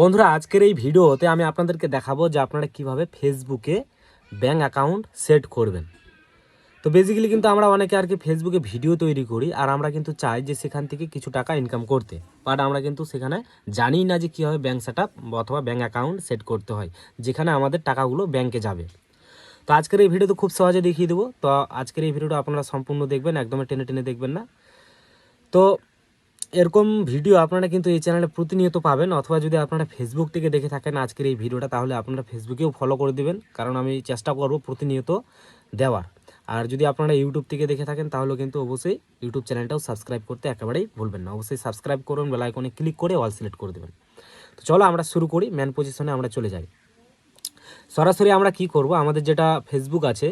বন্ধুরা, আজকের এই ভিডিওতে আমি আপনাদেরকে দেখাবো যে আপনারা কীভাবে ফেসবুকে ব্যাঙ্ক অ্যাকাউন্ট সেট করবেন। তো বেসিক্যালি কিন্তু আমরা অনেকে আর কি ফেসবুকে ভিডিও তৈরি করি আর আমরা কিন্তু চাই যে সেখান থেকে কিছু টাকা ইনকাম করতে। বাট আমরা কিন্তু সেখানে জানি না যে কীভাবে ব্যাঙ্ক সেট অথবা ব্যাঙ্ক অ্যাকাউন্ট সেট করতে হয়, যেখানে আমাদের টাকাগুলো ব্যাঙ্কে যাবে। তো আজকের এই ভিডিও তো খুব সহজে দেখিয়ে দেবো। তো আজকের এই ভিডিওটা আপনারা সম্পূর্ণ দেখবেন, একদমই টেনে টেনে দেখবেন না। তো এরকম ভিডিও আপনারা কিন্তু এই চ্যানেলে প্রতিনিয়ত পাবেন, অথবা যদি আপনারা ফেসবুক থেকে দেখে থাকেন আজকের এই ভিডিওটা তাহলে আপনারা ফেসবুকেও ফলো করে দেবেন, কারণ আমি চেষ্টা করব প্রতিনিয়ত দেওয়ার। আর যদি আপনারা ইউটিউব থেকে দেখে থাকেন, তাহলে কিন্তু অবশ্যই ইউটিউব চ্যানেলটাও সাবস্ক্রাইব করতে একেবারেই ভুলবেন না। অবশ্যই সাবস্ক্রাইব করুন বেল আইকনে ক্লিক করে অল সিলেক্ট করে দেবেন। তো চলো আমরা শুরু করি ম্যান পজিশনে আমরা চলে যাই। সরাসরি আমরা কি করব? আমাদের যেটা ফেসবুক আছে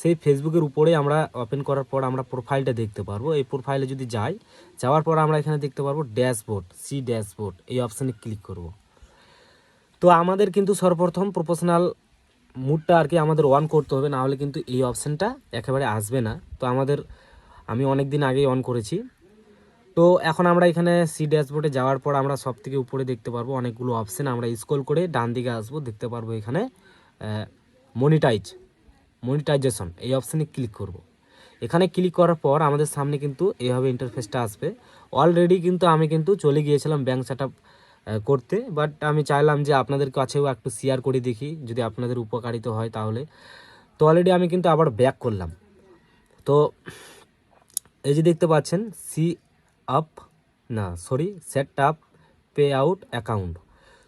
সেই ফেসবুকের উপরে আমরা ওপেন করার পর আমরা প্রোফাইলটা দেখতে পারব। এই প্রোফাইলে যদি যাই, যাওয়ার পর আমরা এখানে দেখতে পারব ড্যাশবোর্ড সি ড্যাশবোর্ড এই অপশানে ক্লিক করব। তো আমাদের কিন্তু সর্বপ্রথম প্রফেশনাল মুডটা আর কি আমাদের অন করতে হবে না হলে কিন্তু এই অপশানটা একেবারে আসবে না। তো আমাদের, আমি অনেক দিন আগেই অন করেছি। তো এখন আমরা এখানে সি ড্যাশবোর্ডে যাওয়ার পর আমরা সব থেকে উপরে দেখতে পারব অনেকগুলো অপশান আমরা স্ক্রল করে ডান দিকে আসব, দেখতে পারব এখানে মনিটাইজ মনিটাইজেশন এই অপশানে ক্লিক করব। এখানে ক্লিক করার পর আমাদের সামনে কিন্তু এইভাবে ইন্টারফেসটা আসবে অলরেডি কিন্তু আমি কিন্তু চলে গিয়েছিলাম ব্যাঙ্ক সেট করতে বাট আমি চাইলাম যে আপনাদের কাছেও একটু শেয়ার করে দেখি, যদি আপনাদের উপকারিত হয় তাহলে তো অলরেডি আমি কিন্তু আবার ব্যাক করলাম তো এই যে দেখতে পাচ্ছেন সি আপ না sorry set up payout account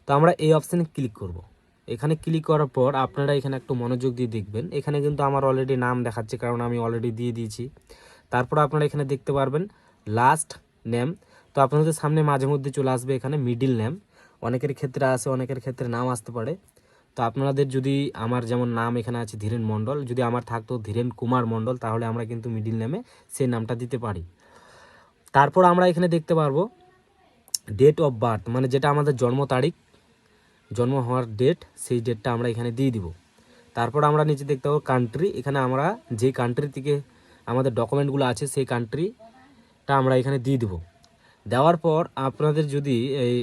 তো আমরা এই অপশানে ক্লিক করব। এখানে ক্লিক করার পর আপনারা এখানে একটু মনোযোগ দিয়ে দেখবেন। এখানে কিন্তু আমার অলরেডি নাম দেখাচ্ছে, কারণ আমি অলরেডি দিয়ে দিয়েছি। তারপর আপনারা এখানে দেখতে পারবেন লাস্ট নেম তো আপনাদের সামনে মাঝে মধ্যে চলে আসবে এখানে মিডিল নেম অনেকের ক্ষেত্রে আসে অনেকের ক্ষেত্রে নাম আসতে পারে। তো আপনাদের যদি আমার যেমন নাম এখানে আছে ধীরেন মণ্ডল, যদি আমার থাকতো ধীরেন কুমার মণ্ডল, তাহলে আমরা কিন্তু মিডিল নেমে সেই নামটা দিতে পারি। তারপর আমরা এখানে দেখতে পারব ডেট অফ বার্থ মানে যেটা আমাদের জন্ম তারিখ। জন্ম হওয়ার ডেট সেই ডেটটা আমরা এখানে দিয়ে দিব। তারপর আমরা নিচে দেখতে পাবো কান্ট্রি এখানে আমরা যে কান্ট্রি থেকে আমাদের ডকুমেন্টগুলো আছে, সেই কান্ট্রিটা আমরা এখানে দিয়ে দিব। দেওয়ার পর আপনাদের যদি এই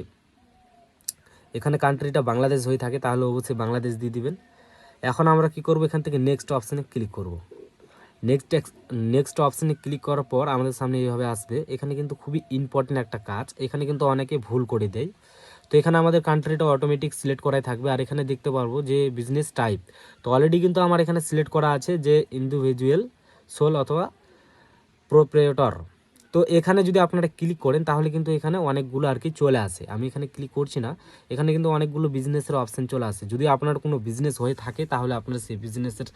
এখানে কান্ট্রিটা বাংলাদেশ হয়ে থাকে, তাহলে অবশ্যই বাংলাদেশ দিয়ে দিবেন। এখন আমরা কি করব, এখান থেকে নেক্সট অপশানে ক্লিক করব। নেক্সট নেক্সট অপশানে ক্লিক করার পর আমাদের সামনে এইভাবে আসবে। এখানে কিন্তু খুবই ইম্পর্টেন্ট একটা কাজ। এখানে কিন্তু অনেকে ভুল করে দেয়। তো এখানে আমাদের কান্ট্রিটা অটোমেটিক সিলেক্ট করাই থাকবে। আর এখানে দেখতে পারব যে বিজনেস টাইপ তো অলরেডি কিন্তু আমার এখানে সিলেক্ট করা আছে যে ইন্ডিভিজুয়াল সোল অথবা প্রোপ্রেটর তো এখানে যদি আপনারা ক্লিক করেন, তাহলে কিন্তু এখানে অনেকগুলো আর কি চলে আসে। আমি এখানে ক্লিক করছি না। এখানে কিন্তু অনেকগুলো বিজনেসের অপশান চলে আসে। যদি আপনার কোনো বিজনেস হয়ে থাকে, তাহলে আপনারা সেই বিজনেসের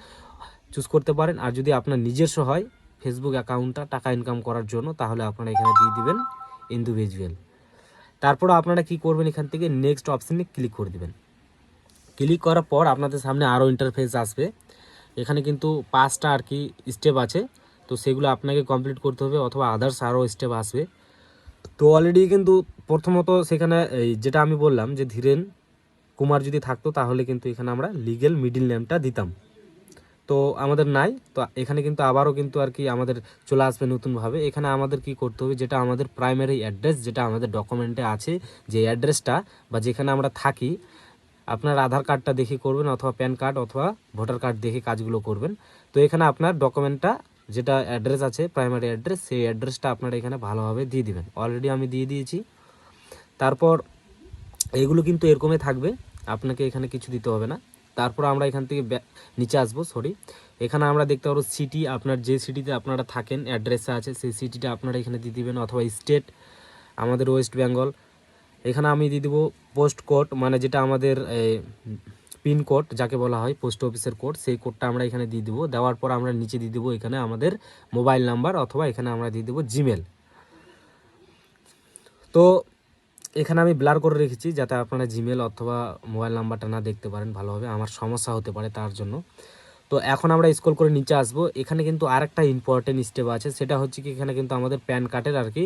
চুজ করতে পারেন। আর যদি আপনার নিজস্ব হয় ফেসবুক অ্যাকাউন্টটা টাকা ইনকাম করার জন্য, তাহলে আপনারা এখানে দিয়ে দিবেন ইন্ডিভিজুয়াল তারপর আপনারা কি করবেন এখান থেকে নেক্সট অপশানে ক্লিক করে দিবেন। ক্লিক করার পর আপনাদের সামনে আরও ইন্টারফেস আসবে। এখানে কিন্তু পাঁচটা আর কি স্টেপ আছে। তো সেগুলো আপনাকে কমপ্লিট করতে হবে অথবা আদার্স আরও স্টেপ আসবে। তো অলরেডি কিন্তু প্রথমত সেখানে এই যেটা আমি বললাম যে ধীরেন কুমার যদি থাকতো তাহলে কিন্তু এখানে আমরা লিগেল মিডিল নেমটা দিতাম। তো আমাদের নাই। তো এখানে কিন্তু আবারও কিন্তু আর কি আমাদের চলে আসবে নতুনভাবে। এখানে আমাদের কি করতে হবে, যেটা আমাদের প্রাইমারি অ্যাড্রেস যেটা আমাদের ডকুমেন্টে আছে, যে অ্যাড্রেসটা বা যেখানে আমরা থাকি, আপনার আধার কার্ডটা দেখে করবেন অথবা প্যান কার্ড অথবা ভোটার কার্ড দেখে কাজগুলো করবেন। তো এখানে আপনার ডকুমেন্টটা যেটা অ্যাড্রেস আছে প্রাইমারি অ্যাড্রেস সেই অ্যাড্রেসটা আপনারা এখানে ভালোভাবে দিয়ে দিবেন। অলরেডি আমি দিয়ে দিয়েছি। তারপর এগুলো কিন্তু এরকমই থাকবে। আপনাকে এখানে কিছু দিতে হবে না। তারপর আমরা এখান থেকে নিচে আসব সরি এখানে আমরা দেখতে পারব সিটি আপনার যে সিটিতে আপনারা থাকেন অ্যাড্রেসে আছে, সেই সিটিটা আপনারা এখানে দিয়ে দেবেন, অথবা স্টেট আমাদের ওয়েস্ট বেঙ্গল এখানে আমি দিয়ে দেবো পোস্ট কোড মানে যেটা আমাদের পিন কোড যাকে বলা হয় পোস্ট অফিসের কোড সেই কোডটা আমরা এখানে দিয়ে দেবো। দেওয়ার পর আমরা নিচে দিয়ে দেবো এখানে আমাদের মোবাইল নাম্বার অথবা এখানে আমরা দিয়ে দেবো জিমেল তো এখানে আমি ব্লার করে রেখেছি যাতে আপনারা জিমেল অথবা মোবাইল নাম্বারটা না দেখতে পারেন, ভালোভাবে। আমার সমস্যা হতে পারে তার জন্য। তো এখন আমরা স্ক্রল করে নিচে আসব। এখানে কিন্তু আরেকটা ইম্পর্টেন্ট স্টেপ আছে। সেটা হচ্ছে কি, এখানে কিন্তু আমাদের প্যান কার্ডের আর কি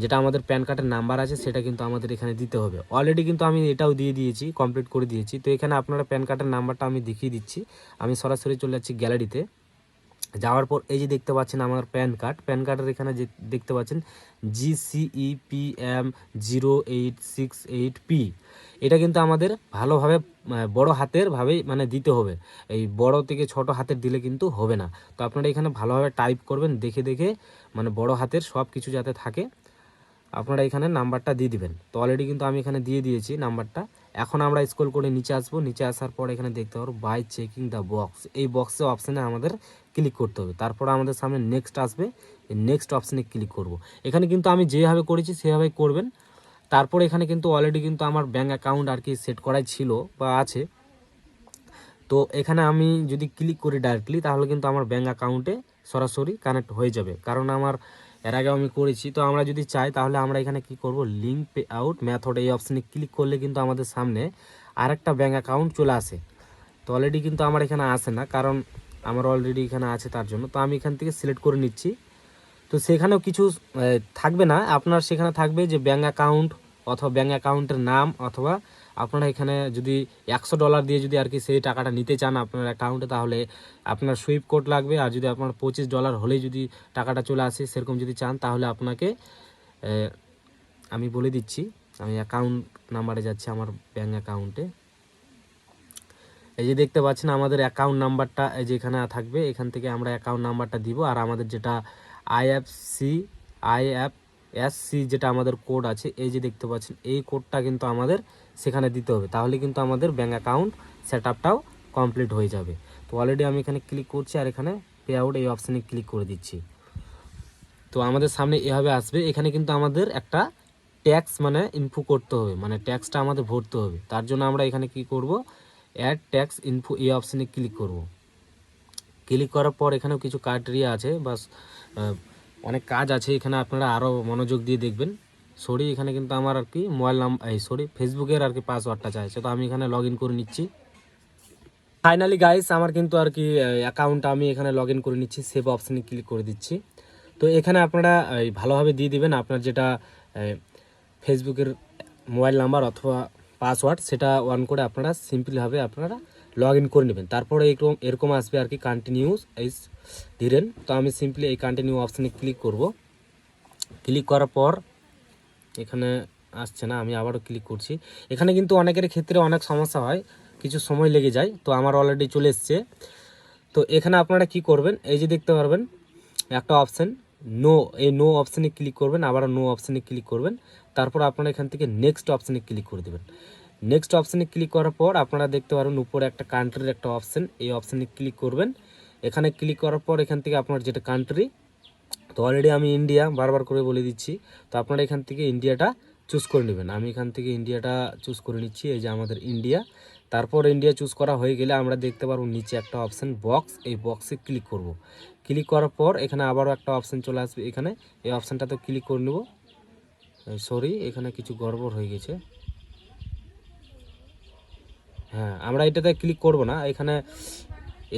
যেটা আমাদের প্যান কার্ডের নাম্বার আছে, সেটা কিন্তু আমাদের এখানে দিতে হবে। অলরেডি কিন্তু আমি এটাও দিয়ে দিয়েছি কমপ্লিট করে দিয়েছি। তো এখানে আপনারা প্যান কার্ডের নাম্বারটা আমি দেখিয়ে দিচ্ছি। আমি সরাসরি চলে যাচ্ছি গ্যালারিতে যাওয়ার পর এই যে দেখতে পাচ্ছেন আমার প্যান কার্ড, প্যান কার্ডের এখানে যে দেখতে পাচ্ছেন G C E P M zero eight six eight P এটা কিন্তু আমাদের ভালোভাবে বড় হাতের ভাবেই মানে দিতে হবে। এই বড় থেকে ছোট হাতের দিলে কিন্তু হবে না। তো আপনারা এখানে ভালোভাবে টাইপ করবেন, দেখে দেখে মানে বড় হাতের সব কিছু যাতে থাকে, আপনারা এখানে নাম্বারটা দিয়ে দিবেন। তো অলরেডি কিন্তু আমি এখানে দিয়ে দিয়েছি নাম্বারটা। এখন আমরা স্ক্রল করে নিচে আসব। নিচে আসার পর এখানে দেখতে পারব বাই চেকিং দ্য বক্স এই বক্সে অপশানে আমাদের ক্লিক করতে হবে। তারপর আমাদের সামনে নেক্সট আসবে নেক্সট অপশানে ক্লিক করব। এখানে কিন্তু আমি যেভাবে করেছি সেভাবেই করবেন। তারপর এখানে কিন্তু অলরেডি কিন্তু আমার ব্যাঙ্ক অ্যাকাউন্ট আর কি সেট করাই ছিল বা আছে। তো এখানে আমি যদি ক্লিক করি ডাইরেক্টলি তাহলে কিন্তু আমার ব্যাঙ্ক অ্যাকাউন্টে সরাসরি কানেক্ট হয়ে যাবে। কারণ আমার, এর আগে আমি করেছি। তো আমরা যদি চাই, তাহলে আমরা এখানে কি করব? লিঙ্ক পে আউট মেথড এই অপশানে ক্লিক করলে কিন্তু আমাদের সামনে আরেকটা ব্যাঙ্ক অ্যাকাউন্ট চলে আসে। তো অলরেডি কিন্তু আমার এখানে আসে না। কারণ আমার অলরেডি এখানে আছে তার জন্য। তো আমি এখান থেকে সিলেক্ট করে নিচ্ছি। তো সেখানেও কিছু থাকবে না। আপনার সেখানে থাকবে যে ব্যাঙ্ক অ্যাকাউন্ট অথবা ব্যাঙ্ক অ্যাকাউন্টের নাম অথবা আপনারা এখানে যদি একশো ডলার দিয়ে যদি আর কি সেই টাকাটা নিতে চান আপনার অ্যাকাউন্টে তাহলে আপনার সুইপ কোড লাগবে। আর যদি আপনার পঁচিশ ডলার হলেই যদি টাকাটা চলে আসে, সেরকম যদি চান, তাহলে আপনাকে আমি বলে দিচ্ছি, আমি অ্যাকাউন্ট নাম্বারে যাচ্ছি আমার ব্যাঙ্ক অ্যাকাউন্টে এই যে দেখতে পাচ্ছেন আমাদের অ্যাকাউন্ট নাম্বারটা এই যে এখানে থাকবে, এখান থেকে আমরা অ্যাকাউন্ট নাম্বারটা দিব। আর আমাদের যেটা আইএফসি আইএফ এসসি যেটা আমাদের কোড আছে, এই যে দেখতে পাচ্ছেন, এই কোডটা কিন্তু আমাদের সেখানে দিতে হবে। তাহলে কিন্তু আমাদের ব্যাঙ্ক অ্যাকাউন্ট সেট আপটাও কমপ্লিট হয়ে যাবে। তো অলরেডি আমি এখানে ক্লিক করছি আর এখানে পে আউট এই অপশানে ক্লিক করে দিচ্ছি। তো আমাদের সামনে এভাবে আসবে। এখানে কিন্তু আমাদের একটা ট্যাক্স মানে ইনফু করতে হবে মানে ট্যাক্সটা আমাদের ভরতে হবে। তার জন্য আমরা এখানে কি করব? অ্যাড ট্যাক্স ইনফু এই অপশানে ক্লিক করব। ক্লিক করার পর এখানেও কিছু ক্রাইটেরিয়া আছে বা অনেক কাজ আছে, এখানে আপনারা আরও মনোযোগ দিয়ে দেখবেন। সরি এখানে কিন্তু আমার আর কি মোবাইল নাম এই সরি ফেসবুকের আর কি পাসওয়ার্ডটা চাইছে তো আমি এখানে লগ করে নিচ্ছি। ফাইনালি গাইস আমার কিন্তু আর কি অ্যাকাউন্টটা আমি এখানে লগ করে নিচ্ছি সেভ অপশানে ক্লিক করে দিচ্ছি। তো এখানে আপনারা ভালোভাবে দিয়ে দিবেন, আপনার যেটা ফেসবুকের মোবাইল নাম্বার অথবা পাসওয়ার্ড সেটা অন করে আপনারা সিম্পলিভাবে আপনারা লগ ইন করে নেবেন। তারপরে এরকম এরকম আসবে আর কি কন্টিনিউস এই ধীরেন তো আমি সিম্পলি এই কন্টিনিউ অপশানে ক্লিক করব। ক্লিক করার পর এখানে আসছে না, আমি আবারও ক্লিক করছি। এখানে কিন্তু অনেকের ক্ষেত্রে অনেক সমস্যা হয়, কিছু সময় লেগে যায়। তো আমার অলরেডি চলে এসছে। তো এখানে আপনারা কি করবেন, এই যে দেখতে পারবেন একটা অপশান নো এই নো অপশানে ক্লিক করবেন, আবার নো অপশানে ক্লিক করবেন। তারপর আপনারা এখান থেকে নেক্সট অপশানে ক্লিক করে দেবেন। নেক্সট অপশানে ক্লিক করার পর আপনারা দেখতে পারবেন উপরে একটা কান্ট্রির একটা অপশান এই অপশানে ক্লিক করবেন। এখানে ক্লিক করার পর এখান থেকে আপনার যেটা কান্ট্রি তো অলরেডি আমি ইন্ডিয়া বারবার করে বলে দিচ্ছি, তো আপনারা এখান থেকে ইন্ডিয়াটা চুজ করে নেবেন। আমি এখান থেকে ইন্ডিয়াটা চুজ করে নিচ্ছি, এই যে আমাদের ইন্ডিয়া তারপর ইন্ডিয়া চুজ করা হয়ে গেলে আমরা দেখতে পারব নিচে একটা অপশান বক্স এই বক্সে ক্লিক করব। ক্লিক করার পর এখানে আবারও একটা অপশান চলে আসবে এখানে। এই অপশানটাতে ক্লিক করে নেব। সরি এখানে কিছু গড়বড় হয়ে গেছে। হ্যাঁ আমরা এটাতে ক্লিক করব না। এখানে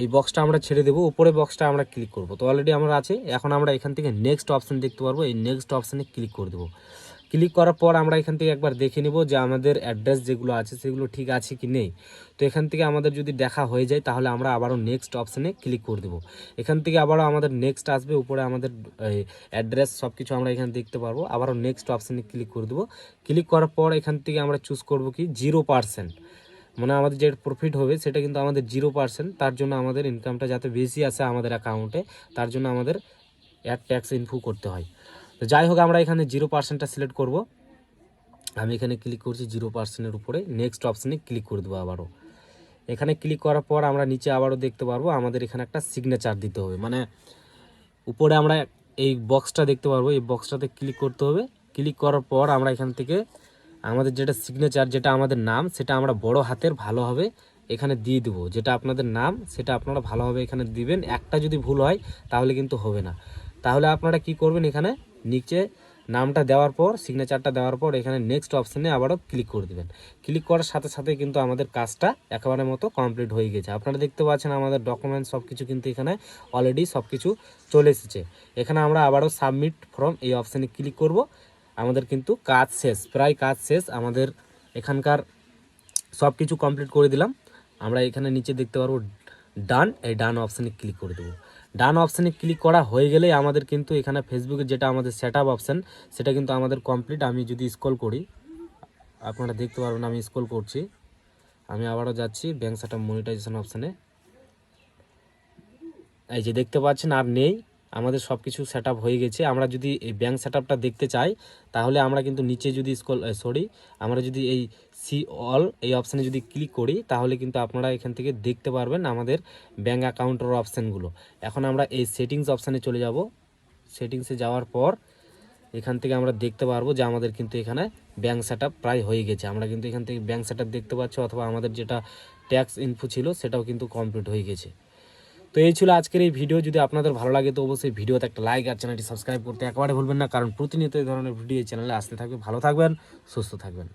এই বক্সটা আমরা ছেড়ে দেবো, উপরে বক্সটা আমরা ক্লিক করব। তো অলরেডি আমরা আছে। এখন আমরা এখান থেকে নেক্সট অপশান দেখতে পারব। এই নেক্সট অপশানে ক্লিক করে দেবো। ক্লিক করার পর আমরা এখান থেকে একবার দেখে নেব যে আমাদের অ্যাড্রেস যেগুলো আছে, সেগুলো ঠিক আছে কি নেই। তো এখান থেকে আমাদের যদি দেখা হয়ে যায়, তাহলে আমরা আবারও নেক্সট অপশানে ক্লিক করে দেবো। এখান থেকে আবারও আমাদের নেক্সট আসবে, উপরে আমাদের অ্যাড্রেস সব কিছু আমরা এখানে দেখতে পারব। আবারও নেক্সট অপশানে ক্লিক করে দেবো। ক্লিক করার পর এখান থেকে আমরা চুজ করব কি? জিরো পার্সেন্ট মানে আমাদের যে প্রফিট হবে, সেটা কিন্তু আমাদের জিরো পার্সেন্ট তার জন্য আমাদের ইনকামটা যাতে বেশি আসে আমাদের অ্যাকাউন্টে তার জন্য আমাদের অ্যাড ট্যাক্স ইনফু করতে হয়। তো যাই হোক, আমরা এখানে জিরো পার্সেন্টটা সিলেক্ট করব। আমি এখানে ক্লিক করছি জিরো পার্সেন্টের উপরে। নেক্সট অপশানে ক্লিক করে দেবো আবারও। এখানে ক্লিক করার পর আমরা নিচে আবারও দেখতে পারব, আমাদের এখানে একটা সিগনেচার দিতে হবে। মানে উপরে আমরা এই বক্সটা দেখতে পারব, এই বক্সটাতে ক্লিক করতে হবে। ক্লিক করার পর আমরা এখান থেকে আমাদের যেটা সিগনেচার যেটা আমাদের নাম, সেটা আমরা বড় হাতের ভালোভাবে এখানে দিয়ে দেবো। যেটা আপনাদের নাম, সেটা আপনারা ভালোভাবে এখানে দিবেন। একটা যদি ভুল হয়, তাহলে কিন্তু হবে না। তাহলে আপনারা কি করবেন এখানে? নিচে নামটা দেওয়ার পর সিগনেচারটা দেওয়ার পর এখানে নেক্সট অপশানে আবারও ক্লিক করে দেবেন। ক্লিক করার সাথে সাথে কিন্তু আমাদের কাজটা একেবারে মতো কমপ্লিট হয়ে গেছে। আপনারা দেখতে পাচ্ছেন আমাদের ডকুমেন্ট সব কিছু কিন্তু এখানে অলরেডি সব কিছু চলে এসেছে। এখানে আমরা আবারও সাবমিট ফর্ম এই অপশানে ক্লিক করব। আমাদের কিন্তু কাজ শেষ, প্রায় কাজ শেষ। আমাদের এখানকার সব কিছু কমপ্লিট করে দিলাম। আমরা এখানে নিচে দেখতে পারব ডান এই ডান অপশানে ক্লিক করে দেবো। ডান অপশানে ক্লিক করা হয়ে গেলেই আমাদের কিন্তু এখানে ফেসবুকে যেটা আমাদের সেট আপ অপশান সেটা কিন্তু আমাদের কমপ্লিট আমি যদি স্ক্রল করি, আপনারা দেখতে পারবেন আমি স্ক্রল করছি। আমি আবারও যাচ্ছি ব্যাঙ্ক সেট আপ মনিটাইজেশন অপশানে এই যে দেখতে পাচ্ছেন, আর নেই। আমাদের সব কিছু সেট হয়ে গেছে। আমরা যদি এই ব্যাঙ্ক সেট দেখতে চাই, তাহলে আমরা কিন্তু নিচে যদি স্কল সরি আমরা যদি এই সি অল এই অপশানে যদি ক্লিক করি, তাহলে কিন্তু আপনারা এখান থেকে দেখতে পারবেন আমাদের ব্যাঙ্ক অ্যাকাউন্টের অপশানগুলো এখন আমরা এই সেটিংস অপশানে চলে যাব। সেটিংসে যাওয়ার পর এখান থেকে আমরা দেখতে পারব যে আমাদের কিন্তু এখানে ব্যাঙ্ক সেট প্রায় হয়ে গেছে। আমরা কিন্তু এখান থেকে ব্যাঙ্ক সেট দেখতে পাচ্ছি, অথবা আমাদের যেটা ট্যাক্স ইনফো ছিল, সেটাও কিন্তু কমপ্লিট হয়ে গেছে। তো এই ছিল আজকের এই ভিডিও যদি আপনাদের ভালো লাগে, তো অবশ্যই ভিডিওতে একটা লাইক আর চ্যানেলটি সাবস্ক্রাইব করতে একেবারে ভুলবেন না, কারণ প্রতিনিয়ত এই ধরনের ভিডিও এই চ্যানেলে আসতে থাকবে। ভালো থাকবেন, সুস্থ থাকবেন।